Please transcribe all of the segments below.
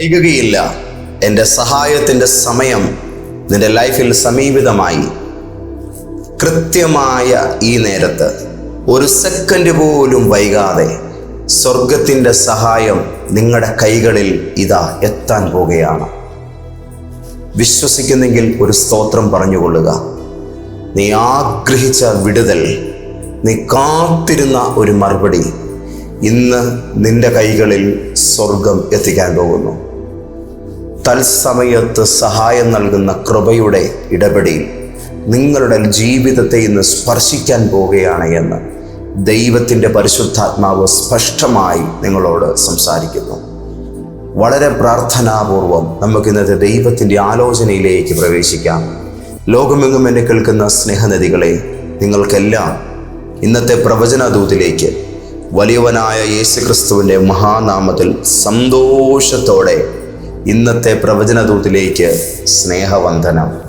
വൈകുകയില്ല. എന്റെ സഹായത്തിന്റെ സമയം നിന്റെ ലൈഫിൽ സമീപിതമായി. കൃത്യമായ ഈ നേരത്ത് ഒരു സെക്കൻഡ് പോലും വൈകാതെ സ്വർഗത്തിന്റെ സഹായം നിങ്ങളുടെ കൈകളിൽ ഇതാ എത്താൻ പോകുകയാണ് വിശ്വസിക്കുന്നെങ്കിൽ ഒരു സ്തോത്രം പറഞ്ഞുകൊള്ളുക. നീ ആഗ്രഹിച്ച വിടുതൽ നീ കാത്തിരുന്ന ഒരു മറുപടി ഇന്ന് നിന്റെ കൈകളിൽ സ്വർഗം എത്തിക്കാൻ പോകുന്നു. തത്സമയത്ത് സഹായം നൽകുന്ന കൃപയുടെ ഇടപെടൽ നിങ്ങളുടെ ജീവിതത്തെ ഇന്ന് സ്പർശിക്കാൻ പോവുകയാണ് എന്ന് ദൈവത്തിന്റെ പരിശുദ്ധാത്മാവ് സ്പഷ്ടമായി നിങ്ങളോട് സംസാരിക്കുന്നു. വളരെ പ്രാർത്ഥനാപൂർവം നമുക്ക് ഇന്നത്തെ ദൈവത്തിന്റെ ആലോചനയിലേക്ക് പ്രവേശിക്കാം. ലോകമെങ്ങും എന്നെ കേൾക്കുന്ന സ്നേഹനദികളെ നിങ്ങൾക്കെല്ലാം ഇന്നത്തെ പ്രവചനദൂതിലേക്ക് വലിയവനായ യേശുക്രിസ്തുവിന്റെ മഹാനാമത്തിൽ സന്തോഷത്തോടെ ഇന്നത്തെ പ്രവചനദൂതിലേക്ക് സ്നേഹവന്ദനം.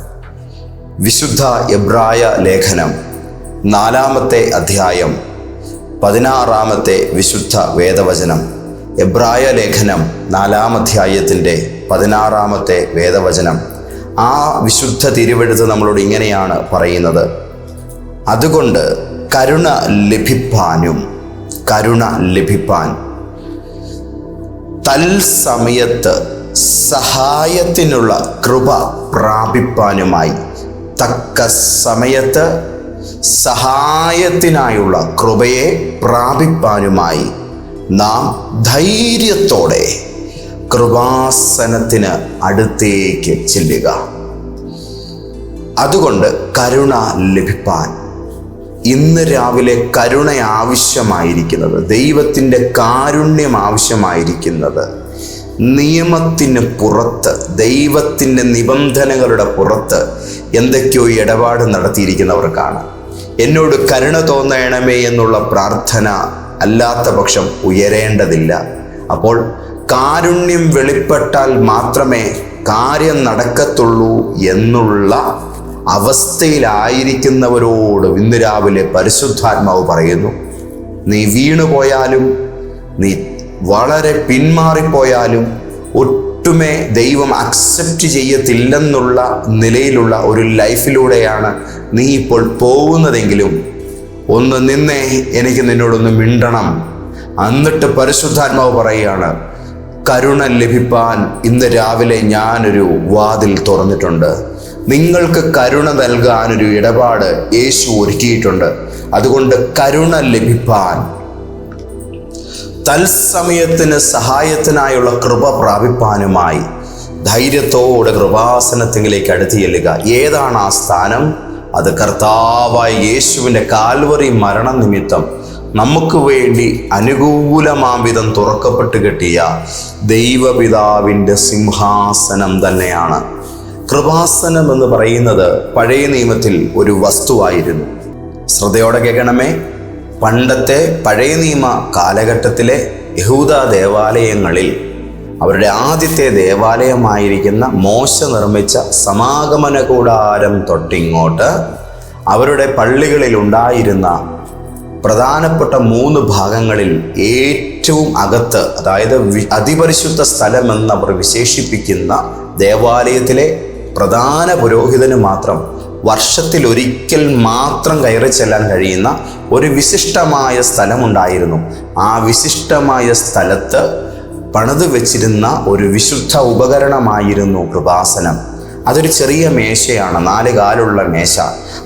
വിശുദ്ധ എബ്രായ ലേഖനം നാലാമത്തെ അധ്യായം പതിനാറാമത്തെ വിശുദ്ധ വേദവചനം. എബ്രായ ലേഖനം നാലാം അധ്യായത്തിന്റെ പതിനാറാമത്തെ വേദവചനം. ആ വിശുദ്ധ തിരുവെഴുത്ത് നമ്മളോട് ഇങ്ങനെയാണ് പറയുന്നത്. അതുകൊണ്ട് കരുണ ലഭിപ്പാനും കരുണ ലഭിപ്പാൻ തൽസമയത്ത് സഹായത്തിനുള്ള കൃപ പ്രാപിപ്പാനുമായി. തക്ക സമയത്ത് സഹായത്തിനായുള്ള കൃപയെ പ്രാപിപ്പാനുമായി നാം ധൈര്യത്തോടെ കൃപാസനത്തിന് അടുത്തേക്ക് ചെല്ലുക. അതുകൊണ്ട് കരുണ ലഭിപ്പാൻ. ഇന്ന് രാവിലെ കരുണ ആവശ്യമായിരിക്കുന്നത് ദൈവത്തിന്റെ കാരുണ്യം ആവശ്യമായിരിക്കുന്നത് നിയമത്തിന് പുറത്ത് ദൈവത്തിന്റെ നിബന്ധനകളുടെ പുറത്ത് എന്തൊക്കെയോ ഇടപാട് നടത്തിയിരിക്കുന്നവർക്കാണ് എന്നോട് കരുണ തോന്നണമേ എന്നുള്ള പ്രാർത്ഥന അല്ലാത്ത പക്ഷം ഉയരേണ്ടതില്ല. അപ്പോൾ കാരുണ്യം വെളിപ്പെട്ടാൽ മാത്രമേ കാര്യം നടക്കത്തുള്ളൂ എന്നുള്ള അവസ്ഥയിലായിരിക്കുന്നവരോട് ഇന്ന് രാവിലെ പരിശുദ്ധാത്മാവ് പറയുന്നു നീ വീണുപോയാലും നീ വളരെ പിന്മാറിപ്പോയാലും ഒട്ടുമേ ദൈവം അക്സെപ്റ്റ് ചെയ്യത്തില്ലെന്നുള്ള നിലയിലുള്ള ഒരു ലൈഫിലൂടെയാണ് നീ ഇപ്പോൾ പോകുന്നതെങ്കിലും ഒന്ന് നിന്നേ എനിക്ക് നിന്നോടൊന്ന് മിണ്ടണം. എന്നിട്ട് പരിശുദ്ധാത്മാവ് പറയുകയാണ് കരുണ ലഭിപ്പാൻ ഇന്ന് രാവിലെ ഞാനൊരു വാതിൽ തുറന്നിട്ടുണ്ട്. നിങ്ങൾക്ക് കരുണ നൽകാനൊരു ഇടപാട് യേശു ഒരുക്കിയിട്ടുണ്ട്. അതുകൊണ്ട് കരുണ ലഭിപ്പാൻ തത്സമയത്തിന് സഹായത്തിനായുള്ള കൃപ പ്രാപിപ്പാനുമായി ധൈര്യത്തോടെ കൃപാസനത്തിലേക്ക് അടുത്ത് ചെല്ലുക. ഏതാണ് ആ സ്ഥാനം? അത് കർത്താവായ യേശുവിന്റെ കാൽവറി മരണ നിമിത്തം നമുക്ക് വേണ്ടി അനുകൂലമാം വിധം തുറക്കപ്പെട്ട് കിട്ടിയ ദൈവപിതാവിന്റെ സിംഹാസനം തന്നെയാണ്. കൃപാസനം എന്ന് പറയുന്നത് പഴയ നിയമത്തിൽ ഒരു വസ്തുവായിരുന്നു. ശ്രദ്ധയോടെ കേൾക്കണമേ. പണ്ടത്തെ പഴയ നിയമ കാലഘട്ടത്തിലെ യഹൂദ ദേവാലയങ്ങളിൽ അവരുടെ ആദ്യത്തെ ദേവാലയമായിരിക്കുന്ന മോശ നിർമ്മിച്ച സമാഗമന കൂടാരം തൊട്ടിങ്ങോട്ട് അവരുടെ പള്ളികളിൽ ഉണ്ടായിരുന്ന പ്രധാനപ്പെട്ട മൂന്ന് ഭാഗങ്ങളിൽ ഏറ്റവും അകത്ത് അതായത് അതിപരിശുദ്ധ സ്ഥലമെന്ന് അവർ വിശേഷിപ്പിക്കുന്ന ദേവാലയത്തിലെ പ്രധാന പുരോഹിതന് മാത്രം വർഷത്തിൽ ഒരിക്കൽ മാത്രം കയറി ചെല്ലാൻ കഴിയുന്ന ഒരു വിശിഷ്ടമായ സ്ഥലമുണ്ടായിരുന്നു. ആ വിശിഷ്ടമായ സ്ഥലത്ത് പണിത് വെച്ചിരുന്ന ഒരു വിശുദ്ധ ഉപകരണമായിരുന്നു കൃപാസനം. അതൊരു ചെറിയ മേശയാണ് നാല് കാലുള്ള മേശ.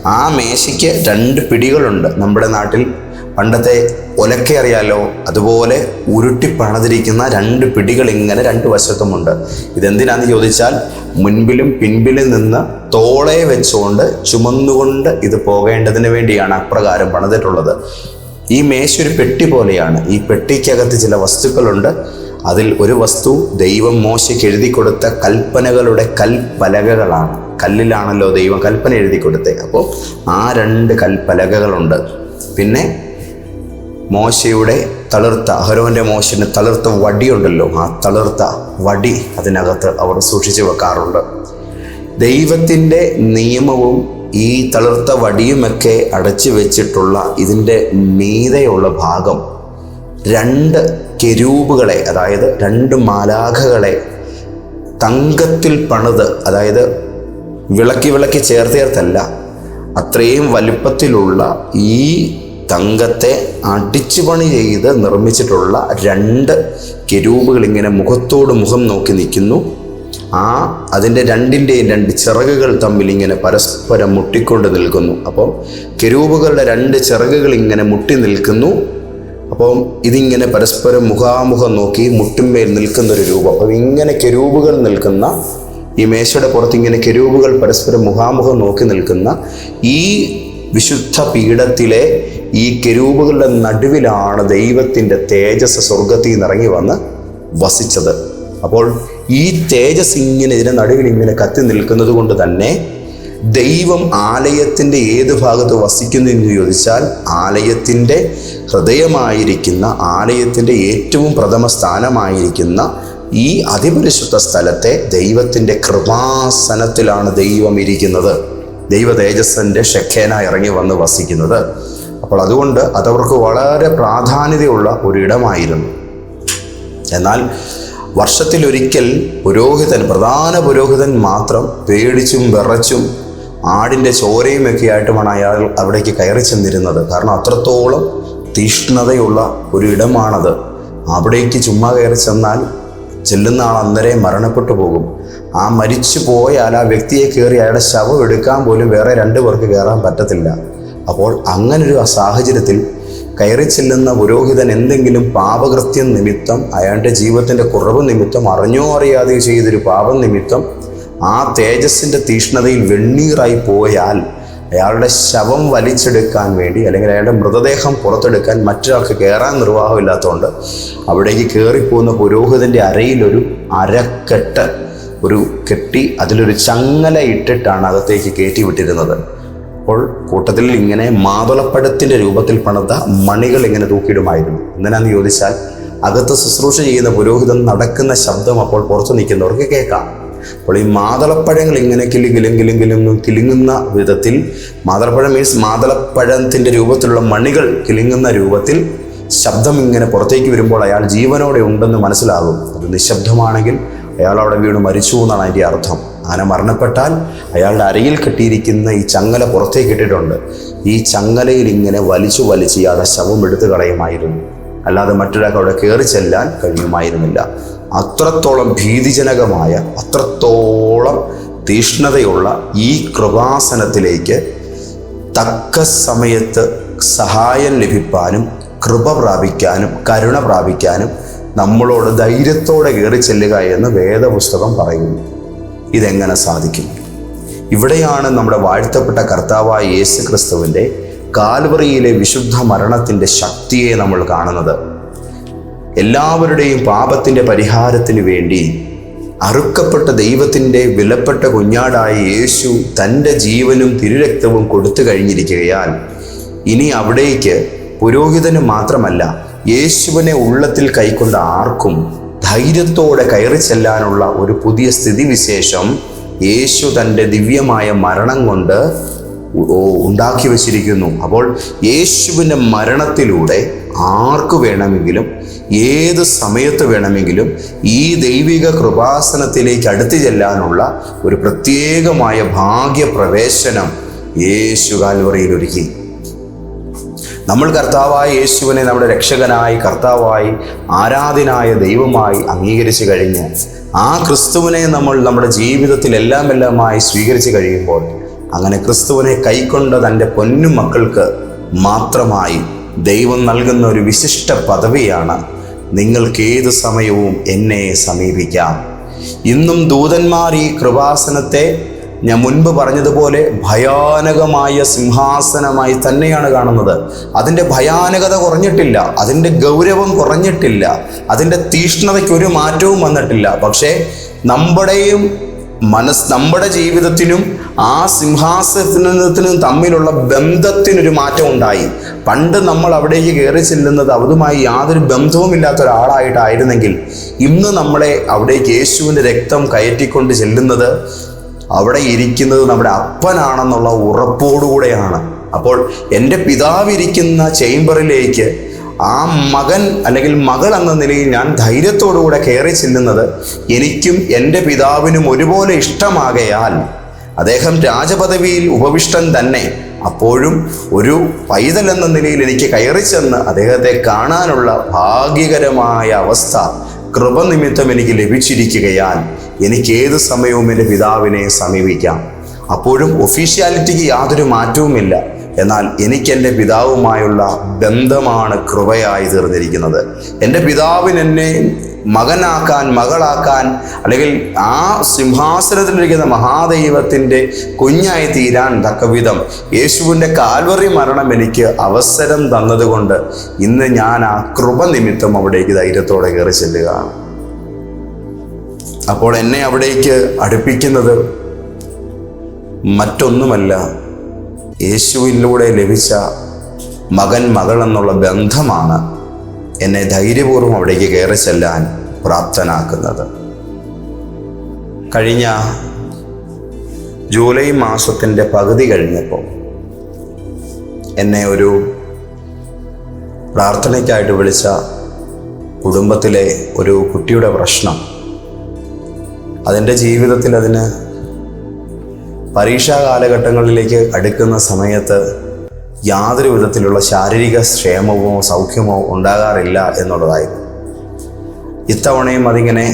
ആ മേശയ്ക്ക് രണ്ട് പിടികളുണ്ട്. നമ്മുടെ നാട്ടിൽ പണ്ടത്തെ ഒലക്ക അറിയാലോ അതുപോലെ ഉരുട്ടി പണിതിരിക്കുന്ന രണ്ട് പിടികൾ ഇങ്ങനെ രണ്ട് വശത്തുമുണ്ട്. ഇതെന്തിനാന്ന് ചോദിച്ചാൽ മുൻപിലും പിൻപിലും നിന്ന് തോളെ വെച്ചുകൊണ്ട് ചുമന്നുകൊണ്ട് ഇത് പോകേണ്ടതിന് വേണ്ടിയാണ് അപ്രകാരം പണിതിട്ടുള്ളത്. ഈ മേശ ഒരു പെട്ടി പോലെയാണ്. ഈ പെട്ടിക്കകത്ത് ചില വസ്തുക്കളുണ്ട്. അതിൽ ഒരു വസ്തു ദൈവം മോശയ്ക്ക് എഴുതി കൊടുത്ത കൽപ്പനകളുടെ കൽപ്പലകകളാണ്. കല്ലിലാണല്ലോ ദൈവം കൽപ്പന എഴുതി കൊടുത്തത് അപ്പോൾ ആ രണ്ട് കൽപ്പലകകളുണ്ട്. പിന്നെ മോശയുടെ തളിർത്ത അഹരോന്റെ മോശന് തളിർത്ത വടിയുണ്ടല്ലോ ആ തളിർത്ത വടി അതിനകത്ത് അവർ സൂക്ഷിച്ചു വെക്കാറുണ്ട്. ദൈവത്തിന്റെ നിയമവും ഈ തളിർത്ത വടിയുമൊക്കെ അടച്ചു വെച്ചിട്ടുള്ള ഇതിന്റെ മീതയുള്ള ഭാഗം രണ്ട് കെരൂബുകളെ അതായത് രണ്ട് മാലാഖകളെ തങ്കത്തിൽ പണിത് അതായത് വിളക്കി വിളക്കി ചേർത്ത് ചേർത്തല്ല അത്രയും വലിപ്പത്തിലുള്ള ഈ തങ്കത്തെ അടിച്ചു പണി ചെയ്ത് നിർമ്മിച്ചിട്ടുള്ള രണ്ട് കെരൂപുകൾ ഇങ്ങനെ മുഖത്തോട് മുഖം നോക്കി നിൽക്കുന്നു. ആ അതിന്റെ രണ്ടിന്റെയും രണ്ട് ചിറകുകൾ തമ്മിൽ ഇങ്ങനെ പരസ്പരം മുട്ടിക്കൊണ്ട് നിൽക്കുന്നു. അപ്പോൾ കെരൂപുകളുടെ രണ്ട് ചിറകുകൾ ഇങ്ങനെ മുട്ടി നിൽക്കുന്നു. അപ്പം ഇതിങ്ങനെ പരസ്പരം മുഖാമുഖം നോക്കി മുട്ടുമ്പേൽ നിൽക്കുന്ന ഒരു രൂപം. അപ്പം ഇങ്ങനെ കെരൂപുകൾ നിൽക്കുന്ന ഈ മേശയുടെ പുറത്ത് ഇങ്ങനെ കെരൂപുകൾ പരസ്പരം മുഖാമുഖം നോക്കി നിൽക്കുന്ന ഈ വിശുദ്ധ പീഠത്തിലെ ഈ കെരൂപുകളുടെ നടുവിലാണ് ദൈവത്തിന്റെ തേജസ് സ്വർഗത്തിൽ നിന്ന് ഇറങ്ങി വന്ന് വസിച്ചത്. അപ്പോൾ ഈ തേജസ് ഇങ്ങനെ ഇതിന്റെ നടുവിൽ ഇങ്ങനെ കത്തി നിൽക്കുന്നത് കൊണ്ട് തന്നെ ദൈവം ആലയത്തിന്റെ ഏത് ഭാഗത്ത് വസിക്കുന്നു എന്ന് ചോദിച്ചാൽ ആലയത്തിന്റെ ഹൃദയമായിരിക്കുന്ന ആലയത്തിന്റെ ഏറ്റവും പ്രഥമ സ്ഥാനമായിരിക്കുന്ന ഈ അതിപരിശുദ്ധ സ്ഥലത്തെ ദൈവത്തിന്റെ കൃപാസനത്തിലാണ് ദൈവം ഇരിക്കുന്നത്. ദൈവ തേജസ്സിന്റെ ഷെഖേന ഇറങ്ങി വന്ന് വസിക്കുന്നത്. അപ്പോൾ അതുകൊണ്ട് അതവർക്ക് വളരെ പ്രാധാന്യതയുള്ള ഒരിടമായിരുന്നു. എന്നാൽ വർഷത്തിലൊരിക്കൽ പുരോഹിതൻ പ്രധാന പുരോഹിതൻ മാത്രം പേടിച്ചും വിറച്ചും ആടിന്റെ ചോരയും ഒക്കെ ആയിട്ടുമാണ് അയാൾ അവിടേക്ക് കയറി ചെന്നിരുന്നത്. കാരണം അത്രത്തോളം തീഷ്ണതയുള്ള ഒരു ഇടമാണത് അവിടേക്ക് ചുമ്മാ കയറി ചെന്നാൽ ചെല്ലുന്ന ആൾ അന്നേരം മരണപ്പെട്ടു പോകും. ആ മരിച്ചു പോയാൽ ആ വ്യക്തിയെ കയറി അയാളുടെ ശവം എടുക്കാൻ പോലും വേറെ രണ്ട് പേർക്ക് കയറാൻ പറ്റത്തില്ല. അപ്പോൾ അങ്ങനൊരു സാഹചര്യത്തിൽ കയറി ചെല്ലുന്ന പുരോഹിതൻ എന്തെങ്കിലും പാപകൃത്യം നിമിത്തം അയാളുടെ ജീവിതത്തിന്റെ കുറവ് നിമിത്തം അറിഞ്ഞോ അറിയാതെയോ ചെയ്തൊരു പാപം നിമിത്തം ആ തേജസ്സിന്റെ തീഷ്ണതയിൽ വെണ്ണീറായി പോയാൽ അയാളുടെ ശവം വലിച്ചെടുക്കാൻ വേണ്ടി അല്ലെങ്കിൽ അയാളുടെ മൃതദേഹം പുറത്തെടുക്കാൻ മറ്റൊരാൾക്ക് കയറാൻ നിർവാഹമില്ലാത്തതുകൊണ്ട് അവിടേക്ക് കയറിപ്പോകുന്ന പുരോഹിതന്റെ അരയിലൊരു അരക്കെട്ട് ഒരു കെട്ടി അതിലൊരു ചങ്ങല ഇട്ടിട്ടാണ് അകത്തേക്ക് കയറ്റി വിട്ടിരുന്നത്. അപ്പോൾ കൂട്ടത്തിൽ ഇങ്ങനെ മാതുളപ്പഴത്തിന്റെ രൂപത്തിൽ പണിത മണികൾ ഇങ്ങനെ തൂക്കിയിടുമായിരുന്നു. എന്തിനാന്ന് ചോദിച്ചാൽ അകത്ത് ശുശ്രൂഷ ചെയ്യുന്ന പുരോഹിതൻ നടക്കുന്ന ശബ്ദം അപ്പോൾ പുറത്തു നിൽക്കുന്നവർക്ക് കേൾക്കാം. അപ്പോൾ ഈ മാതളപ്പഴങ്ങൾ ഇങ്ങനെ കിലിങ്കിലും കിലിങ്കിലും കിലിങ്ങുന്ന കിലും കിലുങ്ങുന്ന വിധത്തിൽ മാതളപ്പഴം മീൻസ് മാതളപ്പഴത്തിന്റെ രൂപത്തിലുള്ള മണികൾ കിലുങ്ങുന്ന രൂപത്തിൽ ശബ്ദം ഇങ്ങനെ പുറത്തേക്ക് വരുമ്പോൾ അയാൾ ജീവനോടെ ഉണ്ടെന്ന് മനസ്സിലാകും. അത് നിശബ്ദമാണെങ്കിൽ അയാൾ അവിടെ വീണ് മരിച്ചു എന്നാണ് അതിന്റെ അർത്ഥം. ആന മരണപ്പെട്ടാൽ അയാളുടെ അരയിൽ കെട്ടിയിരിക്കുന്ന ഈ ചങ്ങല പുറത്തേക്ക് ഇട്ടിട്ടുണ്ട്. ഈ ചങ്ങലയിൽ ഇങ്ങനെ വലിച്ചു വലിച്ച് ഇയാളുടെ ശവം എടുത്തു കളയുമായിരുന്നു. അല്ലാതെ മറ്റൊരാൾക്ക് അവിടെ കയറി ചെല്ലാൻ കഴിയുമായിരുന്നില്ല. അത്രത്തോളം ഭീതിജനകമായ അത്രത്തോളം തീഷ്ണതയുള്ള ഈ കൃപാസനത്തിലേക്ക് തക്ക സമയത്ത് സഹായം ലഭിക്കാനും കൃപ പ്രാപിക്കാനും കരുണ പ്രാപിക്കാനും നമ്മളോട് ധൈര്യത്തോടെ കയറി ചെല്ലുക എന്ന് വേദപുസ്തകം പറയുന്നു. ഇതെങ്ങനെ സാധിക്കും? ഇവിടെയാണ് നമ്മുടെ വാഴ്ത്തപ്പെട്ട കർത്താവായ യേശു ക്രിസ്തുവിന്റെ കാൽവറിയിലെ വിശുദ്ധ മരണത്തിന്റെ ശക്തിയെ നമ്മൾ കാണുന്നത്. എല്ലാവരുടെയും പാപത്തിന്റെ പരിഹാരത്തിന് വേണ്ടി അറുക്കപ്പെട്ട ദൈവത്തിന്റെ വിലപ്പെട്ട കുഞ്ഞാടായ യേശു തന്റെ ജീവനും തിരുരക്തവും കൊടുത്തു കഴിഞ്ഞിരിക്കുകയാൽ ഇനി അവിടേക്ക് പുരോഹിതന് മാത്രമല്ല യേശുവിനെ ഉള്ളത്തിൽ കൈക്കൊണ്ട ആർക്കും ധൈര്യത്തോടെ കയറി ചെല്ലാനുള്ള ഒരു പുതിയ സ്ഥിതിവിശേഷം യേശു തന്റെ ദിവ്യമായ മരണം കൊണ്ട് ഉണ്ടാക്കി വച്ചിരിക്കുന്നു. അപ്പോൾ യേശുവിന്റെ മരണത്തിലൂടെ ആർക്ക് വേണമെങ്കിലും ഏത് സമയത്ത് വേണമെങ്കിലും ഈ ദൈവിക കൃപാസനത്തിലേക്ക് അടുത്തു ചെല്ലാനുള്ള ഒരു പ്രത്യേകമായ ഭാഗ്യപ്രവേശനം യേശു കാൽവറിയിൽ ഒരുക്കി. നമ്മൾ കർത്താവായ യേശുവിനെ നമ്മുടെ രക്ഷകനായി കർത്താവായി ആരാധനായ ദൈവമായി അംഗീകരിച്ചു കഴിഞ്ഞ് ആ ക്രിസ്തുവിനെ നമ്മൾ നമ്മുടെ ജീവിതത്തിൽ എല്ലാം എല്ലാമായി സ്വീകരിച്ചു കഴിയുമ്പോൾ അങ്ങനെ ക്രിസ്തുവിനെ കൈക്കൊണ്ട തന്റെ പൊന്നു മക്കൾക്ക് മാത്രമായി ദൈവം നൽകുന്ന ഒരു വിശിഷ്ട പദവിയാണ് നിങ്ങൾക്ക് ഏത് സമയവും എന്നെ സമീപിക്കാം. ഇന്നും ദൂതന്മാർ ഈ കൃപാസനത്തെ ഞാൻ മുൻപ് പറഞ്ഞതുപോലെ ഭയാനകമായ സിംഹാസനമായി തന്നെയാണ് കാണുന്നത്. അതിന്റെ ഭയാനകത കുറഞ്ഞിട്ടില്ല അതിന്റെ ഗൗരവം കുറഞ്ഞിട്ടില്ല അതിന്റെ തീഷ്ണതയ്ക്ക് ഒരു മാറ്റവും വന്നിട്ടില്ല. പക്ഷേ നമ്മുടെയും മനസ് നമ്മുടെ ജീവിതത്തിനും ആ സിംഹാസനത്തിനും തമ്മിലുള്ള ബന്ധത്തിനൊരു മാറ്റം ഉണ്ടായി. പണ്ട് നമ്മൾ അവിടേക്ക് കയറി ചെല്ലുന്നത് അതുമായി യാതൊരു ബന്ധവുമില്ലാത്ത ഒരാളായിട്ടായിരുന്നെങ്കിൽ ഇന്ന് നമ്മളെ അവിടേക്ക് യേശുവിന്റെ രക്തം കയറ്റിക്കൊണ്ട് ചെല്ലുന്നത് അവിടെ ഇരിക്കുന്നത് നമ്മുടെ അപ്പനാണെന്നുള്ള ഉറപ്പോടുകൂടെയാണ്. അപ്പോൾ എന്റെ പിതാവിരിക്കുന്ന ചേംബറിലേക്ക് ആ മകൻ അല്ലെങ്കിൽ മകൾ എന്ന നിലയിൽ ഞാൻ ധൈര്യത്തോടുകൂടെ കയറി ചെല്ലുന്നത് എനിക്കും എന്റെ പിതാവിനും ഒരുപോലെ ഇഷ്ടമാകയാൽ അദ്ദേഹം രാജപദവിയിൽ ഉപവിഷ്ടൻ തന്നെ. അപ്പോഴും ഒരു പൈതൽ എന്ന നിലയിൽ എനിക്ക് കയറി ചെന്ന് അദ്ദേഹത്തെ കാണാനുള്ള ഭാഗ്യകരമായ അവസ്ഥ കൃപനിമിത്തം എനിക്ക് ലഭിച്ചിരിക്കുകയാൽ എനിക്ക് ഏത് സമയവും എന്റെ പിതാവിനെ സമീപിക്കാം. അപ്പോഴും ഒഫീഷ്യാലിറ്റിക്ക് യാതൊരു മാറ്റവുമില്ല. എന്നാൽ എനിക്ക് എന്റെ പിതാവുമായുള്ള ബന്ധമാണ് കൃപയായി തീർന്നിരിക്കുന്നത്. എന്റെ പിതാവിന് എന്നെ മകനാക്കാൻ മകളാക്കാൻ അല്ലെങ്കിൽ ആ സിംഹാസനത്തിലിരിക്കുന്ന മഹാദൈവത്തിന്റെ കുഞ്ഞായി തീരാൻ തക്കവിധം യേശുവിന്റെ കാൽവറി മരണം എനിക്ക് അവസരം തന്നതുകൊണ്ട് ഇന്ന് ഞാൻ ആ കൃപ നിമിത്തം അവിടേക്ക് ധൈര്യത്തോടെ കയറി ചെല്ലുകയാണ്. അപ്പോൾ എന്നെ അവിടേക്ക് അടുപ്പിക്കുന്നത് മറ്റൊന്നുമല്ല യേശുവിലൂടെ ലഭിച്ച മകൻ മകൾ എന്നുള്ള ബന്ധമാണ് എന്നെ ധൈര്യപൂർവം അവിടേക്ക് കയറി ചെല്ലാൻ പ്രാപ്തനാക്കുന്നത്. കഴിഞ്ഞ ജൂലൈ മാസത്തിന്റെ പകുതി കഴിഞ്ഞപ്പോൾ എന്നെ ഒരു പ്രാർത്ഥനയ്ക്കായിട്ട് വിളിച്ച കുടുംബത്തിലെ ഒരു കുട്ടിയുടെ പ്രശ്നം അതിന്റെ ജീവിതത്തിൽ അതിന് പരീക്ഷാ കാലഘട്ടങ്ങളിലേക്ക് അടുക്കുന്ന സമയത്ത് യാതൊരു വിധത്തിലുള്ള ശാരീരിക ക്ഷേമമോ സൗഖ്യമോ ഉണ്ടാകാറില്ല എന്നുള്ളതായിരുന്നു. ഇത്തവണയും അതിങ്ങനെ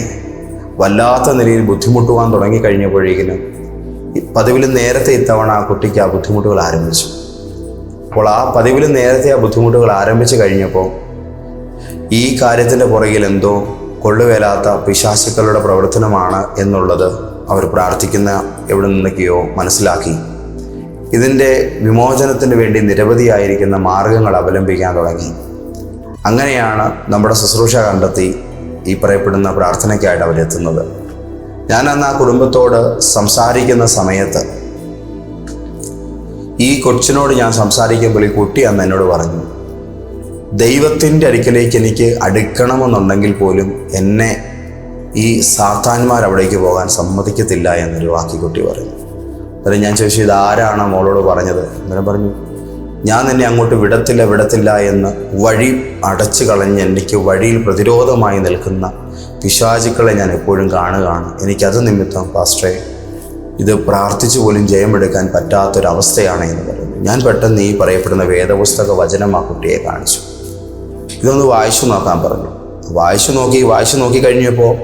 വല്ലാത്ത നിലയിൽ ബുദ്ധിമുട്ടുവാൻ തുടങ്ങിക്കഴിഞ്ഞപ്പോഴേക്കിനും പതിവിലും നേരത്തെ ഇത്തവണ ആ കുട്ടിക്ക് ആ ബുദ്ധിമുട്ടുകൾ ആരംഭിച്ചു. അപ്പോൾ ആ പതിവിലും നേരത്തെ ആ ബുദ്ധിമുട്ടുകൾ ആരംഭിച്ചു കഴിഞ്ഞപ്പോൾ ഈ കാര്യത്തിന്റെ പുറകിൽ എന്തോ കൊള്ളുവേലാത്ത പിശാശുക്കളുടെ പ്രവർത്തനമാണ് എന്നുള്ളത് അവർ പ്രാർത്ഥിക്കുന്ന എവിടെ നിന്നൊക്കെയോ മനസ്സിലാക്കി. ഇതിന്റെ വിമോചനത്തിന് വേണ്ടി നിരവധിയായിരിക്കുന്ന മാർഗങ്ങൾ അവലംബിക്കാൻ തുടങ്ങി. അങ്ങനെയാണ് നമ്മുടെ ശുശ്രൂഷ കണ്ടെത്തി ഈ പറയപ്പെടുന്ന പ്രാർത്ഥനയ്ക്കായിട്ട് അവരെത്തുന്നത്. ഞാൻ അന്ന് ആ കുടുംബത്തോട് സംസാരിക്കുന്ന സമയത്ത് ഈ കൊച്ചിനോട് ഞാൻ സംസാരിക്കുമ്പോൾ ഈ കുട്ടി അന്ന് എന്നോട് പറഞ്ഞു ദൈവത്തിന്റെ അടുക്കലേക്ക് എനിക്ക് അടുക്കണമെന്നുണ്ടെങ്കിൽ പോലും എന്നെ ഈ സാത്താന്മാർ അവിടേക്ക് പോകാൻ സമ്മതിക്കത്തില്ല എന്നൊരു വാക്കി കുട്ടി പറഞ്ഞു അന്നേരം ഞാൻ ചോദിച്ചു ഇത് ആരാണ് മോളോട് പറഞ്ഞത്? അന്നേരം പറഞ്ഞു ഞാൻ നിന്നെ അങ്ങോട്ട് വിടത്തില്ല വിടത്തില്ല എന്ന് വഴി അടച്ചു കളഞ്ഞ് എനിക്ക് വഴിയിൽ പ്രതിരോധമായി നിൽക്കുന്ന പിശാചുക്കളെ ഞാൻ എപ്പോഴും കാണുകയാണ്. എനിക്കത് നിമിത്തം പാസ്റ്ററെ ഇത് പ്രാർത്ഥിച്ചു പോലും ജയമെടുക്കാൻ പറ്റാത്തൊരവസ്ഥയാണ് എന്ന് പറയുന്നു. ഞാൻ പെട്ടെന്ന് ഈ പറയപ്പെടുന്ന വേദപുസ്തക വചനം ആ കുട്ടിയെ കാണിച്ചു. ഇതൊന്ന് വായിച്ചു നോക്കാൻ പറഞ്ഞു. വായിച്ചു നോക്കി വായിച്ചു നോക്കി കഴിഞ്ഞപ്പോൾ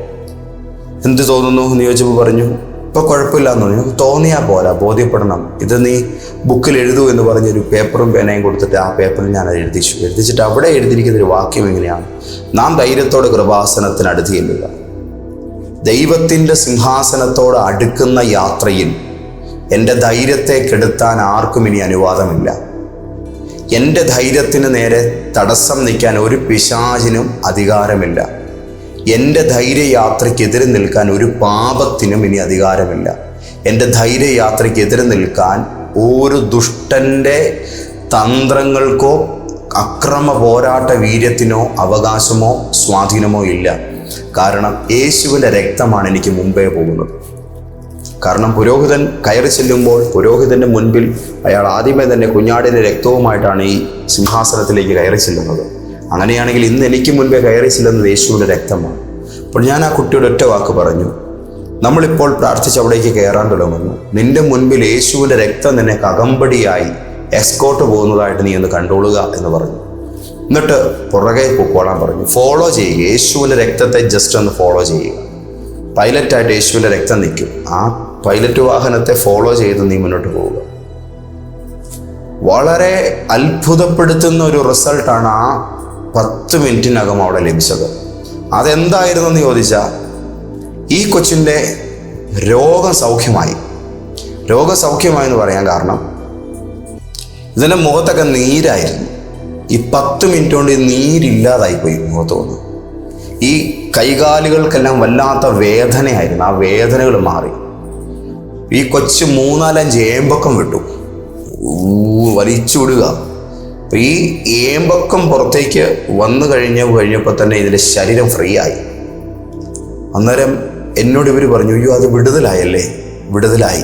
എന്ത് തോന്നുന്നു? എന്ന് ചോദിച്ചപ്പോൾ പറഞ്ഞു. ഇപ്പോൾ കുഴപ്പമില്ല എന്ന് പറഞ്ഞു തോന്നിയാൽ പോരാ ബോധ്യപ്പെടണം. ഇത് നീ ബുക്കിൽ എഴുതൂ എന്ന് പറഞ്ഞൊരു പേപ്പറും പേനയും കൊടുത്തിട്ട് ആ പേപ്പറിൽ ഞാൻ അത് എഴുതിച്ചു. എഴുതിച്ചിട്ട് അവിടെ എഴുതിയിരിക്കുന്ന ഒരു വാക്യം എങ്ങനെയാണ് നാം ധൈര്യത്തോടെ കൃപാസനത്തിന് അടുത്ത് ചെല്ലുക ദൈവത്തിന്റെ സിംഹാസനത്തോട് അടുക്കുന്ന യാത്രയിൽ എന്റെ ധൈര്യത്തെ കെടുത്താൻ ആർക്കും ഇനി അനുവാദമില്ല. എന്റെ ധൈര്യത്തിന് നേരെ തടസ്സം നിൽക്കാൻ ഒരു പിശാചിനും അധികാരമില്ല. എന്റെ ധൈര്യയാത്രയ്ക്കെതിരെ നിൽക്കാൻ ഒരു പാപത്തിനും ഇനി അധികാരമില്ല. എന്റെ ധൈര്യയാത്രയ്ക്കെതിരെ നിൽക്കാൻ ഒരു ദുഷ്ടന്റെ തന്ത്രങ്ങൾക്കോ അക്രമ പോരാട്ട വീര്യത്തിനോ അവകാശമോ സ്വാധീനമോ ഇല്ല. കാരണം യേശുവിന്റെ രക്തമാണ് എനിക്ക് മുമ്പേ പോകുന്നത്. കാരണം പുരോഹിതൻ കയറി ചെല്ലുമ്പോൾ പുരോഹിതന്റെ മുൻപിൽ അയാൾ ആദ്യമേ തന്നെ കുഞ്ഞാടിന്റെ രക്തവുമായിട്ടാണ് ഈ സിംഹാസനത്തിലേക്ക് കയറി ചെല്ലുന്നത്. അങ്ങനെയാണെങ്കിൽ ഇന്ന് എനിക്ക് മുൻപേ കയറി ചെല്ലുന്നത് യേശുവിന്റെ രക്തമാണ്. അപ്പോൾ ഞാൻ ആ കുട്ടിയുടെ ഒറ്റ വാക്ക് പറഞ്ഞു. നമ്മളിപ്പോൾ പ്രാർത്ഥിച്ച് അവിടേക്ക് കയറാൻ തുടങ്ങുന്നു. നിന്റെ മുൻപിൽ യേശുവിന്റെ രക്തം നിന്നെ കകമ്പടിയായി എസ്കോട്ട് പോകുന്നതായിട്ട് നീ ഒന്ന് കണ്ടോളുക എന്ന് പറഞ്ഞു. എന്നിട്ട് പുറകെ പൊക്കോളാൻ പറഞ്ഞു. ഫോളോ ചെയ്യുക. യേശുവിന്റെ രക്തത്തെ ജസ്റ്റ് ഒന്ന് ഫോളോ ചെയ്യുക. പൈലറ്റായിട്ട് യേശുവിന്റെ രക്തം നിൽക്കും. ആ പൈലറ്റ് വാഹനത്തെ ഫോളോ ചെയ്ത് നീ മുന്നോട്ട് പോവുക. വളരെ അത്ഭുതപ്പെടുത്തുന്ന ഒരു റിസൾട്ടാണ് ആ പത്ത് മിനിറ്റിനകം അവിടെ ലഭിച്ചത്. അതെന്തായിരുന്നു എന്ന് ചോദിച്ചാൽ ഈ കൊച്ചിന്റെ രോഗം സൗഖ്യമായി. രോഗം സൗഖ്യമായി എന്ന് പറയാൻ കാരണം ഇതിന്റെ മുഖത്തൊക്കെ നീരായിരുന്നു. ഈ പത്ത് മിനിറ്റ് കൊണ്ട് നീരില്ലാതായിപ്പോയി മുഖത്ത് വന്നു. ഈ കൈകാലുകൾക്കെല്ലാം വല്ലാത്ത വേദനയായിരുന്നു. ആ വേദനകൾ മാറി. ഈ കൊച്ചു മൂന്നാലഞ്ച് ഏമ്പക്കം വിട്ടു. ഊ, വലിച്ചു വിടുക ഈ ഏമ്പക്കം പുറത്തേക്ക് വന്നു കഴിഞ്ഞ കഴിഞ്ഞപ്പോൾ തന്നെ ഇതിന്റെ ശരീരം ഫ്രീ ആയി. അന്നേരം എന്നോട് ഇവർ പറഞ്ഞു അയ്യോ അത് വിടുതലായല്ലേ? വിടുതലായി.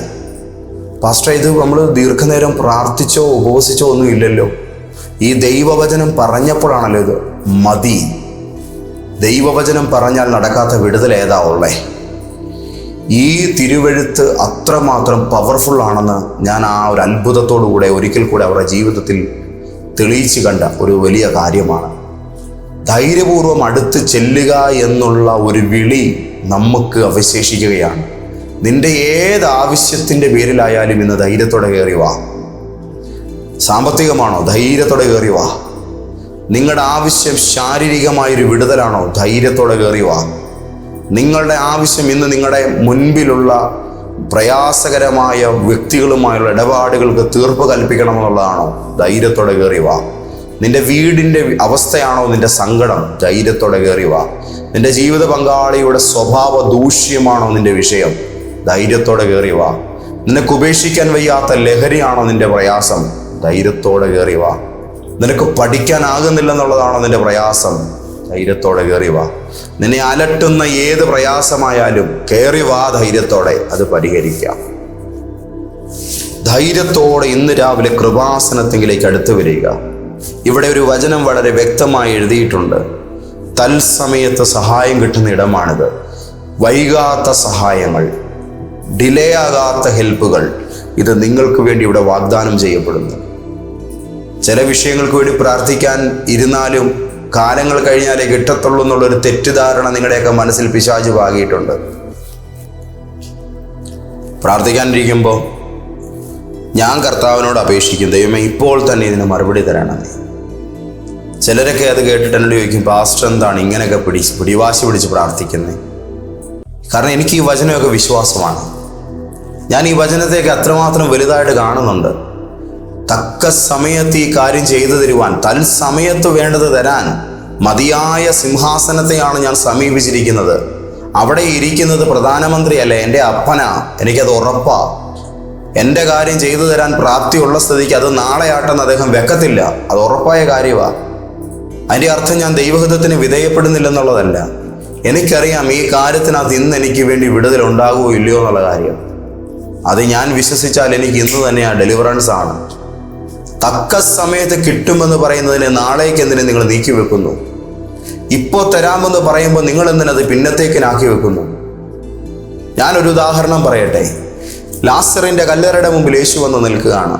പാസ്റ്റർ ഇത് നമ്മൾ ദീർഘനേരം പ്രാർത്ഥിച്ചോ ഉപവസിച്ചോ ഒന്നും ഇല്ലല്ലോ. ഈ ദൈവവചനം പറഞ്ഞപ്പോഴാണല്ലോ ഇത് മതി. ദൈവവചനം പറഞ്ഞാൽ നടക്കാത്ത വിടുതൽ ഏതാ ഉള്ളേ? ഈ തിരുവഴുത്ത് അത്രമാത്രം പവർഫുൾ ആണെന്ന് ഞാൻ ആ ഒരു അത്ഭുതത്തോടു കൂടെ ഒരിക്കൽ കൂടെ അവരുടെ ജീവിതത്തിൽ തെളിയിച്ചു കണ്ട ഒരു വലിയ കാര്യമാണ്. ധൈര്യപൂർവം അടുത്ത് ചെല്ലുക എന്നുള്ള ഒരു വിളി നമുക്ക് അവശേഷിക്കുകയാണ്. നിന്റെ ഏത് ആവശ്യത്തിന്റെ പേരിലായാലും ഇന്ന് ധൈര്യത്തോടെ കയറി വാ. സാമ്പത്തികമാണോ? ധൈര്യത്തോടെ കയറി വാ. നിങ്ങളുടെ ആവശ്യം ശാരീരികമായൊരു വിടുതലാണോ? ധൈര്യത്തോടെ കയറി വാ. നിങ്ങളുടെ ആവശ്യം ഇന്ന് നിങ്ങളുടെ മുൻപിലുള്ള പ്രയാസകരമായ വ്യക്തികളുമായുള്ള ഇടപാടുകൾക്ക് തീർപ്പ് കൽപ്പിക്കണമെന്നുള്ളതാണോ ധൈര്യത്തോടെ കയറി വാ. നിന്റെ വീടിന്റെ അവസ്ഥയാണോ നിന്റെ സങ്കടം? ധൈര്യത്തോടെ കയറി വാ. നിന്റെ ജീവിത പങ്കാളിയുടെ സ്വഭാവ ദൂഷ്യമാണോ നിന്റെ വിഷയം? ധൈര്യത്തോടെ കയറി വാ. നിനക്ക് ഉപേക്ഷിക്കാൻ വയ്യാത്ത ലഹരിയാണോ നിന്റെ പ്രയാസം? ധൈര്യത്തോടെ കയറി വാ. നിനക്ക് പഠിക്കാനാകുന്നില്ലെന്നുള്ളതാണോ നിന്റെ പ്രയാസം? ധൈര്യത്തോടെ കയറി വാ. നിന്നെ അലട്ടുന്ന ഏത് പ്രയാസമായാലും കയറി വാ ധൈര്യത്തോടെ അത് പരിഹരിക്കാം. ധൈര്യത്തോടെ ഇന്ന് രാവിലെ കൃപാസനത്തെങ്കിലേക്ക് അടുത്തു വരിക. ഇവിടെ ഒരു വചനം വളരെ വ്യക്തമായി എഴുതിയിട്ടുണ്ട്. തത്സമയത്ത് സഹായം കിട്ടുന്ന ഇടമാണിത്. വൈകാത്ത സഹായങ്ങൾ ഡിലേ ആകാത്ത ഹെൽപ്പുകൾ ഇത് നിങ്ങൾക്ക് വേണ്ടി ഇവിടെ വാഗ്ദാനം ചെയ്യപ്പെടുന്നു. ചില വിഷയങ്ങൾക്ക് വേണ്ടി പ്രാർത്ഥിക്കാൻ ഇരുന്നാലും കാലങ്ങൾ കഴിഞ്ഞാലേ കിട്ടത്തുള്ളൂ എന്നുള്ളൊരു തെറ്റിദ്ധാരണ നിങ്ങളുടെയൊക്കെ മനസ്സിൽ പിശാചു പാകിയിട്ടുണ്ട്. പ്രാർത്ഥിക്കാനിരിക്കുമ്പോൾ ഞാൻ കർത്താവിനോട് അപേക്ഷിക്കും ദൈവമേ ഇപ്പോൾ തന്നെ ഇതിന് മറുപടി തരണമേ ചിലരൊക്കെ അത് കേട്ടിട്ട് എന്നോട് ചോദിക്കും പാസ്റ്റർ എന്താണ് ഇങ്ങനെയൊക്കെ പിടിച്ച് പിടിവാശി പിടിച്ച് പ്രാർത്ഥിക്കുന്നത് കാരണം എനിക്ക് ഈ വചനമൊക്കെ വിശ്വാസമാണ്. ഞാൻ ഈ വചനത്തേക്ക് അത്രമാത്രം വലുതായിട്ട് കാണുന്നുണ്ട്. തക്ക സമയത്ത് ഈ കാര്യം ചെയ്തു തരുവാൻ തൽസമയത്ത് വേണ്ടത് തരാൻ മതിയായ സിംഹാസനത്തെയാണ് ഞാൻ സമീപിച്ചിരിക്കുന്നത്. അവിടെ ഇരിക്കുന്നത് പ്രധാനമന്ത്രിയല്ല എന്റെ അപ്പനാ എനിക്കത് ഉറപ്പാ. എന്റെ കാര്യം ചെയ്തു തരാൻ പ്രാപ്തിയുള്ള സ്ഥിതിക്ക് അത് നാളെ ആട്ടെന്ന് അദ്ദേഹം വെക്കത്തില്ല. അത് ഉറപ്പായ കാര്യമാണ് അതിന്റെ അർത്ഥം ഞാൻ ദൈവഹിതത്തിന് വിധേയപ്പെടുന്നില്ലെന്നുള്ളതല്ല. എനിക്കറിയാം ഈ കാര്യത്തിനകത്ത് ഇന്ന് എനിക്ക് വേണ്ടി വിടുതൽ ഉണ്ടാകുമോ ഇല്ലയോ എന്നുള്ള കാര്യം. അത് ഞാൻ വിശ്വസിച്ചാൽ എനിക്ക് ഇന്ന് തന്നെ ആ ഡെലിവറൻസ് ആണ്. തക്ക സമയത്ത് കിട്ടുമെന്ന് പറയുന്നതിനെ നാളേക്ക് എന്തിനു നിങ്ങൾ നീക്കി വെക്കുന്നു? ഇപ്പോൾ തരാമെന്ന് പറയുമ്പോൾ നിങ്ങൾ എന്തിനത് പിന്നത്തേക്കിനാക്കി വെക്കുന്നു? ഞാനൊരു ഉദാഹരണം പറയട്ടെ. ലാസറിന്റെ കല്ലറയുടെ മുമ്പിൽ യേശു വന്ന് നിൽക്കുകയാണ്.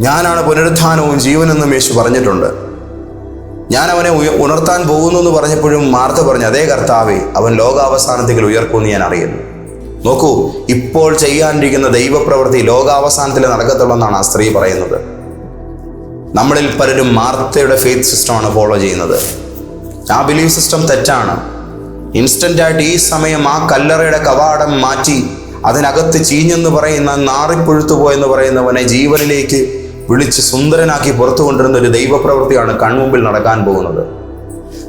ഞാനാണ് പുനരുത്ഥാനവും ജീവനെന്നും യേശു പറഞ്ഞിട്ടുണ്ട്. ഞാൻ അവനെ ഉണർത്താൻ പോകുന്നു എന്ന് പറഞ്ഞപ്പോഴും മാർത്ത പറഞ്ഞു അതേ കർത്താവേ അവൻ ലോകാവസാനത്തിൽ ഉയർക്കുമെന്ന് ഞാൻ അറിയുന്നു. നോക്കൂ ഇപ്പോൾ ചെയ്യാനിരിക്കുന്ന ദൈവപ്രവൃത്തി ലോകാവസാനത്തിൽ നടക്കത്തുള്ളൂ എന്നാണ് ആ സ്ത്രീ പറയുന്നത്. നമ്മളിൽ പലരും മാർത്തയുടെ ഫെയ്ത്ത് സിസ്റ്റമാണ് ഫോളോ ചെയ്യുന്നത്. ആ ബിലീഫ് സിസ്റ്റം തെറ്റാണ്. ഇൻസ്റ്റന്റ് ആയിട്ട് ഈ സമയം ആ കല്ലറയുടെ കവാടം മാറ്റി അതിനകത്ത് ചീഞ്ഞെന്ന് പറയുന്ന നാറിപ്പുഴുത്തു പോയെന്ന് പറയുന്നവനെ ജീവനിലേക്ക് വിളിച്ച് സുന്ദരനാക്കി പുറത്തു കൊണ്ടിരുന്ന ഒരു ദൈവപ്രവൃത്തിയാണ് കൺമുമ്പിൽ നടക്കാൻ പോകുന്നത്.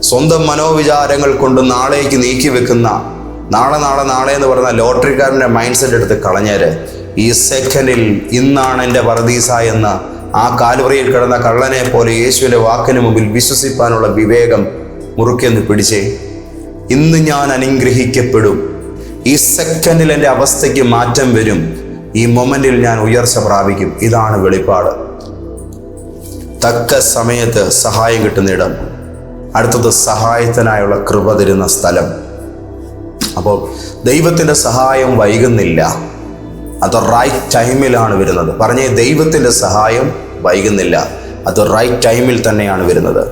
സ്വന്തം മനോവിചാരങ്ങൾ കൊണ്ട് നാളേക്ക് നീക്കി വെക്കുന്ന നാളെ നാളെ നാളെ എന്ന് പറയുന്ന ലോട്ടറിക്കാരന്റെ മൈൻഡ് സെറ്റ് എടുത്ത് കളഞ്ഞേര്. ഈ സെക്കൻഡിൽ ഇന്നാണ് എന്റെ പറദീസ എന്ന ആ കാലുവറിയിൽ കിടന്ന കള്ളനെ പോലെ യേശുവിന്റെ വാക്കിന് മുമ്പിൽ വിശ്വസിപ്പാനുള്ള വിവേകം മുറുക്കെന്ന് പിടിച്ചേ. ഇന്ന് ഞാൻ അനുഗ്രഹിക്കപ്പെടും. ഈ സെക്കൻഡിൽ എന്റെ അവസ്ഥയ്ക്ക് മാറ്റം വരും. ഈ മൊമെന്റിൽ ഞാൻ ഉയർച്ച പ്രാപിക്കും. ഇതാണ് വെളിപ്പാട്. തക്ക സമയത്ത് സഹായം കിട്ടുന്ന ഇടം. അടുത്തത് സഹായത്തിനായുള്ള കൃപ തരുന്ന സ്ഥലം. അപ്പോൾ ദൈവത്തിന്റെ സഹായം വൈകുന്നില്ല. അത് റൈറ്റ് ടൈമിലാണ് വരുന്നത്. പറഞ്ഞേ ദൈവത്തിന്റെ സഹായം വൈകുന്നില്ല. അത് റൈറ്റ് ടൈമിൽ തന്നെയാണ് വരുന്നത്.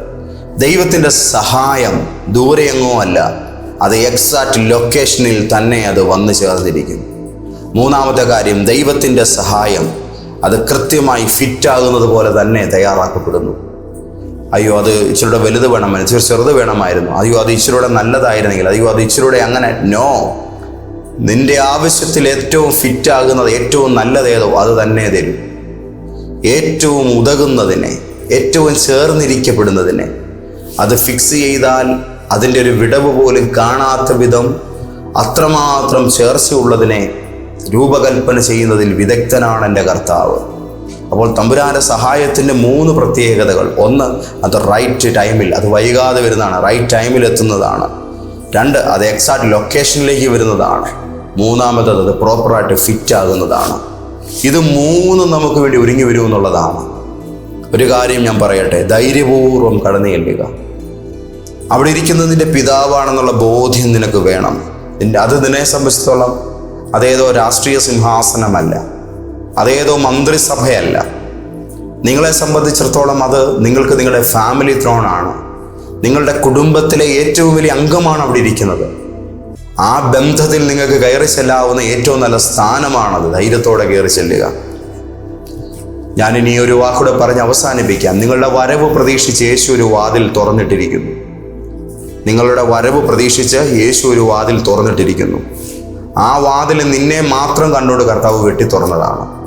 ദൈവത്തിന്റെ സഹായം ദൂരെയെങ്ങോ അല്ല. അത് എക്സാക്റ്റ് ലൊക്കേഷനിൽ തന്നെ അത് വന്നു ചേർന്നിരിക്കും. മൂന്നാമത്തെ കാര്യം ദൈവത്തിന്റെ സഹായം അത് കൃത്യമായി ഫിറ്റാകുന്നത് പോലെ തന്നെ തയ്യാറാക്കപ്പെടുന്നു. അയ്യോ അത് ഇച്ചിരൂടെ വലുത് വേണമായിരുന്നു ഇച്ചിരി ചെറുത് വേണമായിരുന്നു. അയ്യോ അത് ഇച്ചിരൂടെ നല്ലതായിരുന്നെങ്കിൽ അയ്യോ അത് ഇച്ചിരൂടെ അങ്ങനെ നോ നിന്റെ ആവശ്യത്തിൽ ഏറ്റവും ഫിറ്റ് ആകുന്നത് ഏറ്റവും നല്ലതേതോ അത് തന്നെ തരും ഏറ്റവും ഉതകുന്നതിനെ ഏറ്റവും ചേർന്നിരിക്കപ്പെടുന്നതിനെ. അത് ഫിക്സ് ചെയ്താൽ അതിന്റെ ഒരു വിടവ് പോലും കാണാത്ത വിധം അത്രമാത്രം ചേർച്ചയുള്ളതിനെ രൂപകൽപ്പന ചെയ്യുന്നതിൽ വിദഗ്ധനാണ് എന്റെ കർത്താവ്. അപ്പോൾ തമ്പുരാന്റെ സഹായത്തിന്റെ മൂന്ന് പ്രത്യേകതകൾ. ഒന്ന് അത് റൈറ്റ് ടൈമിൽ അത് വൈകാതെ വരുന്നതാണ്. റൈറ്റ് ടൈമിൽ എത്തുന്നതാണ്. രണ്ട് അത് എക്സാക്ട് ലൊക്കേഷനിലേക്ക് വരുന്നതാണ്. മൂന്നാമത്തത് അത് പ്രോപ്പറായിട്ട് ഫിറ്റ് ആകുന്നതാണ്. ഇത് മൂന്നും നമുക്ക് വേണ്ടി ഒരുങ്ങി വരുമെന്നുള്ളതാണ് ഒരു കാര്യം ഞാൻ പറയട്ടെ ധൈര്യപൂർവം കടന്നു ചെല്ലുക. അവിടെ ഇരിക്കുന്നത് നിന്റെ പിതാവാണെന്നുള്ള ബോധ്യം നിനക്ക് വേണം. അത് നിന്നെ സംബന്ധിച്ചിടത്തോളം അതേതോ രാഷ്ട്രീയ സിംഹാസനമല്ല. അതേതോ മന്ത്രിസഭയല്ല. നിങ്ങളെ സംബന്ധിച്ചിടത്തോളം അത് നിങ്ങൾക്ക് നിങ്ങളുടെ ഫാമിലി ത്രോണാണ്. നിങ്ങളുടെ കുടുംബത്തിലെ ഏറ്റവും വലിയ അംഗമാണ് അവിടെ ഇരിക്കുന്നത്. ആ ബന്ധത്തിൽ നിങ്ങൾക്ക് കയറി ചെല്ലാവുന്ന ഏറ്റവും നല്ല സ്ഥാനമാണത്. ധൈര്യത്തോടെ കയറി ചെല്ലുക. ഞാനിനി ഒരു വാക്കൂടെ പറഞ്ഞ് അവസാനിപ്പിക്കാം. നിങ്ങളുടെ വരവ് പ്രതീക്ഷിച്ച് യേശു ഒരു വാതിൽ തുറന്നിട്ടിരിക്കുന്നു. നിങ്ങളുടെ വരവ് പ്രതീക്ഷിച്ച് യേശു ഒരു വാതിൽ തുറന്നിട്ടിരിക്കുന്നു. ആ വാതിൽ നിന്നെ മാത്രം കണ്ടുകൊണ്ട് കർത്താവ് വെട്ടി തുറന്നതാണ്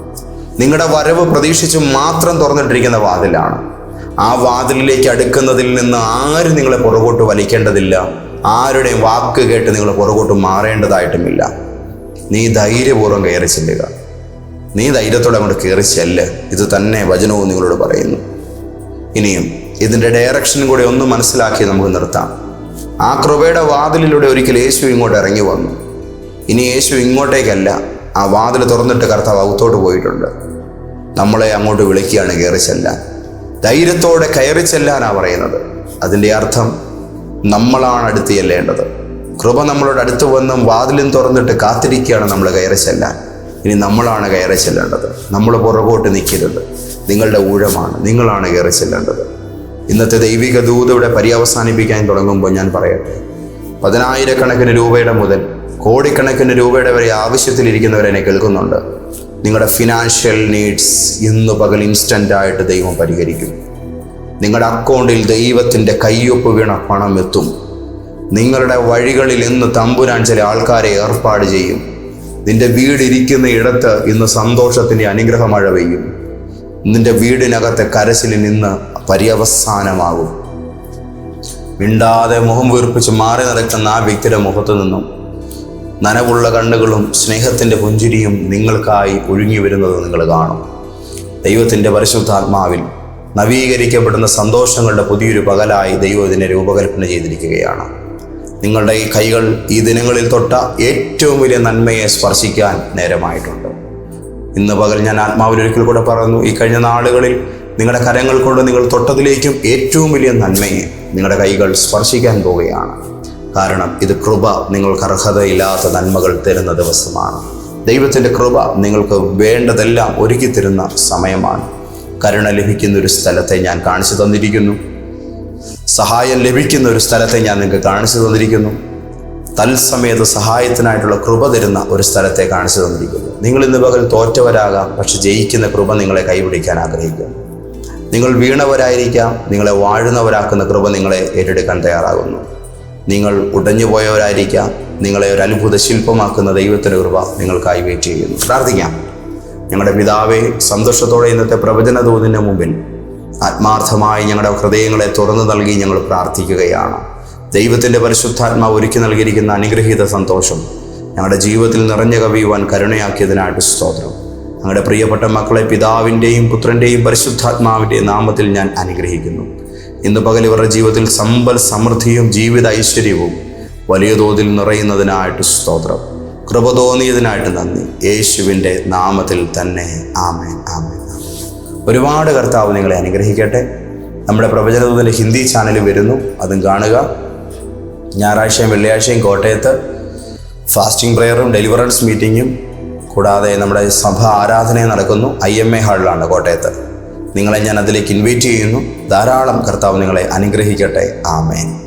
നിങ്ങളുടെ വരവ് പ്രതീക്ഷിച്ച് മാത്രം തുറന്നിട്ടിരിക്കുന്ന വാതിലാണ്. ആ വാതിലിലേക്ക് അടുക്കുന്നതിൽ നിന്ന് ആരും നിങ്ങളെ പുറകോട്ട് വലിക്കേണ്ടതില്ല. ആരുടെയും വാക്ക് കേട്ട് നിങ്ങൾ പുറകോട്ട് മാറേണ്ടതായിട്ടുമില്ല. നീ ധൈര്യപൂർവം കയറി ചെല്ലുക. നീ ധൈര്യത്തോടെ അങ്ങോട്ട് കയറി ചെല്ല്. ഇത് തന്നെ വചനവും നിങ്ങളോട് പറയുന്നു. ഇനിയും ഇതിന്റെ ഡയറക്ഷൻ കൂടെ ഒന്ന് മനസ്സിലാക്കി നമുക്ക് നിർത്താം. ആ കൃപയുടെ വാതിലിലൂടെ ഒരിക്കൽ യേശു ഇങ്ങോട്ട് ഇറങ്ങി വന്നു. ഇനി യേശു ഇങ്ങോട്ടേക്കല്ല. ആ വാതിൽ തുറന്നിട്ട് കർത്താവ് അകത്തോട്ട് പോയിട്ടുണ്ട്. നമ്മളെ അങ്ങോട്ട് വിളിക്കുകയാണ് കയറി ചെല്ലാൻ. ധൈര്യത്തോടെ കയറി ചെല്ലാനാണ് പറയുന്നത്. അതിന്റെ അർത്ഥം നമ്മളാണ് അടുത്ത് ചെല്ലേണ്ടത്. കൃപ നമ്മളോട് അടുത്ത് വന്നും വാതിലും തുറന്നിട്ട് കാത്തിരിക്കുകയാണ് നമ്മൾ കയറി ചെല്ലാൻ. ഇനി നമ്മളാണ് കയറി ചെല്ലേണ്ടത്. നമ്മൾ പുറകോട്ട് നിൽക്കരുത്. നിങ്ങളുടെ ഊഴമാണ്. നിങ്ങളാണ് കയറി ചെല്ലേണ്ടത്. ഇന്നത്തെ ദൈവിക ദൂതയുടെ പര്യവസാനിപ്പിക്കാൻ തുടങ്ങുമ്പോൾ ഞാൻ പറയട്ടെ. പതിനായിരക്കണക്കിന് രൂപയുടെ മുതൽ കോടിക്കണക്കിന് രൂപയുടെ വരെ ആവശ്യത്തിലിരിക്കുന്നവരെന്നെ കേൾക്കുന്നുണ്ട്. നിങ്ങളുടെ ഫിനാൻഷ്യൽ നീഡ്സ് ഇന്ന് പകൽ ഇൻസ്റ്റന്റ് ആയിട്ട് ദൈവം പരിഹരിക്കും. നിങ്ങളുടെ അക്കൗണ്ടിൽ ദൈവത്തിന്റെ കയ്യൊപ്പ് വീണ പണം എത്തും. നിങ്ങളുടെ വഴികളിൽ ഇന്ന് തമ്പുരാൻ ചില ആൾക്കാരെ ഏർപ്പാട് ചെയ്യും. നിന്റെ വീടിരിക്കുന്ന ഇടത്ത് ഇന്ന് സന്തോഷത്തിന്റെ അനുഗ്രഹ മഴ പെയ്യും. നിന്റെ വീടിനകത്തെ കരച്ചിലിൽ നിന്ന് പര്യവസാനമാകും. മിണ്ടാതെ മുഖം വീർപ്പിച്ച് മാറി നടക്കുന്ന ആ വ്യക്തിയുടെ മുഖത്തു നിന്നും നനവുള്ള കണ്ണുകളും സ്നേഹത്തിന്റെ പുഞ്ചിരിയും നിങ്ങൾക്കായി ഒഴുങ്ങി വരുന്നത് നിങ്ങൾ കാണും. ദൈവത്തിന്റെ പരിശുദ്ധാത്മാവിൽ നവീകരിക്കപ്പെടുന്ന സന്തോഷങ്ങളുടെ പുതിയൊരു പകലായി ദൈവം ഇതിനെ രൂപകൽപ്പന ചെയ്തിരിക്കുകയാണ്. നിങ്ങളുടെ ഈ കൈകൾ ഈ ദിനങ്ങളിൽ തൊട്ട ഏറ്റവും വലിയ നന്മയെ സ്പർശിക്കാൻ നേരമായിട്ടുണ്ട്. ഇന്ന് പകൽ ഞാൻ ആത്മാവിൽ ഒരിക്കൽ കൂടെ പറയുന്നു ഈ കഴിഞ്ഞ നാളുകളിൽ നിങ്ങളുടെ കരങ്ങൾ കൊണ്ട് നിങ്ങൾ തൊട്ടതിലേക്കും ഏറ്റവും വലിയ നന്മയെ നിങ്ങളുടെ കൈകൾ സ്പർശിക്കാൻ പോവുകയാണ്. കാരണം ഇത് കൃപ നിങ്ങൾക്ക് അർഹതയില്ലാത്ത നന്മകൾ തരുന്ന ദിവസമാണ്. ദൈവത്തിന്റെ കൃപ നിങ്ങൾക്ക് വേണ്ടതെല്ലാം ഒരുക്കി തരുന്ന സമയമാണ്. കരുണ ലഭിക്കുന്ന ഒരു സ്ഥലത്തെ ഞാൻ കാണിച്ചു തന്നിരിക്കുന്നു. സഹായം ലഭിക്കുന്ന ഒരു സ്ഥലത്തെ ഞാൻ നിങ്ങൾക്ക് കാണിച്ചു തന്നിരിക്കുന്നു. തത്സമയത്ത് സഹായത്തിനായിട്ടുള്ള കൃപ തരുന്ന ഒരു സ്ഥലത്തെ കാണിച്ചു തന്നിരിക്കുന്നു. നിങ്ങൾ ഇന്ന് പകൽ തോറ്റവരാകാം പക്ഷെ ജയിക്കുന്ന കൃപ നിങ്ങളെ കൈപിടിക്കാൻ ആഗ്രഹിക്കുന്നു. നിങ്ങൾ വീണവരായിരിക്കാം നിങ്ങളെ വാഴുന്നവരാക്കുന്ന കൃപ നിങ്ങളെ ഏറ്റെടുക്കാൻ തയ്യാറാകുന്നു. നിങ്ങൾ ഉടഞ്ഞു പോയവരായിരിക്കാം നിങ്ങളെ ഒരു അത്ഭുത ശില്പമാക്കുന്ന ദൈവത്തിന്റെ കൃപ നിങ്ങൾക്കായി വെയിറ്റ് ചെയ്യുന്നു. പ്രാർത്ഥിക്കാം. ഞങ്ങളുടെ പിതാവെ സന്തോഷത്തോടെ ഇന്നത്തെ പ്രവചന ദൂതിന്റെ മുമ്പിൽ ആത്മാർത്ഥമായി ഞങ്ങളുടെ ഹൃദയങ്ങളെ തുറന്നു നൽകി ഞങ്ങൾ പ്രാർത്ഥിക്കുകയാണ്. ദൈവത്തിന്റെ പരിശുദ്ധാത്മാവ് ഒരുക്കി നൽകിയിരിക്കുന്ന അനുഗ്രഹീത സന്തോഷം ഞങ്ങളുടെ ജീവിതത്തിൽ നിറഞ്ഞു കവിയുവാൻ കരുണയാക്കിയതിനായിട്ട് സ്തോത്രം. ഞങ്ങളുടെ പ്രിയപ്പെട്ട മക്കളെ പിതാവിന്റെയും പുത്രന്റെയും പരിശുദ്ധാത്മാവിന്റെയും നാമത്തിൽ ഞാൻ അനുഗ്രഹിക്കുന്നു. ഇന്ന് പകൽ ഇവരുടെ ജീവിതത്തിൽ സമ്പൽ സമൃദ്ധിയും ജീവിത ഐശ്വര്യവും വലിയ തോതിൽ നിറയുന്നതിനായിട്ട് സ്തോത്രം. കൃപ തോന്നിയതിനായിട്ട് നന്ദി. യേശുവിന്റെ നാമത്തിൽ തന്നെ ആമേൻ ആമേൻ. ഒരുപാട് കർത്താവ് നിങ്ങളെ അനുഗ്രഹിക്കട്ടെ. നമ്മുടെ പ്രവചനത്തിൽ ഹിന്ദി ചാനൽ വരുന്നു. അതും കാണുക. ഞായറാഴ്ചയും വെള്ളിയാഴ്ചയും കോട്ടയത്ത് ഫാസ്റ്റിംഗ് പ്രെയറും ഡെലിവറൻസ് മീറ്റിങ്ങും കൂടാതെ നമ്മുടെ സഭ ആരാധനയും നടക്കുന്നു. ഐ എം എ ഹാളിലാണ് കോട്ടയത്ത്. നിങ്ങളെ ഞാൻ അതിലേക്ക് ഇൻവൈറ്റ് ചെയ്യുന്നു. ധാരാളം കർത്താവ് നിങ്ങളെ അനുഗ്രഹിക്കട്ടെ. ആമേൻ.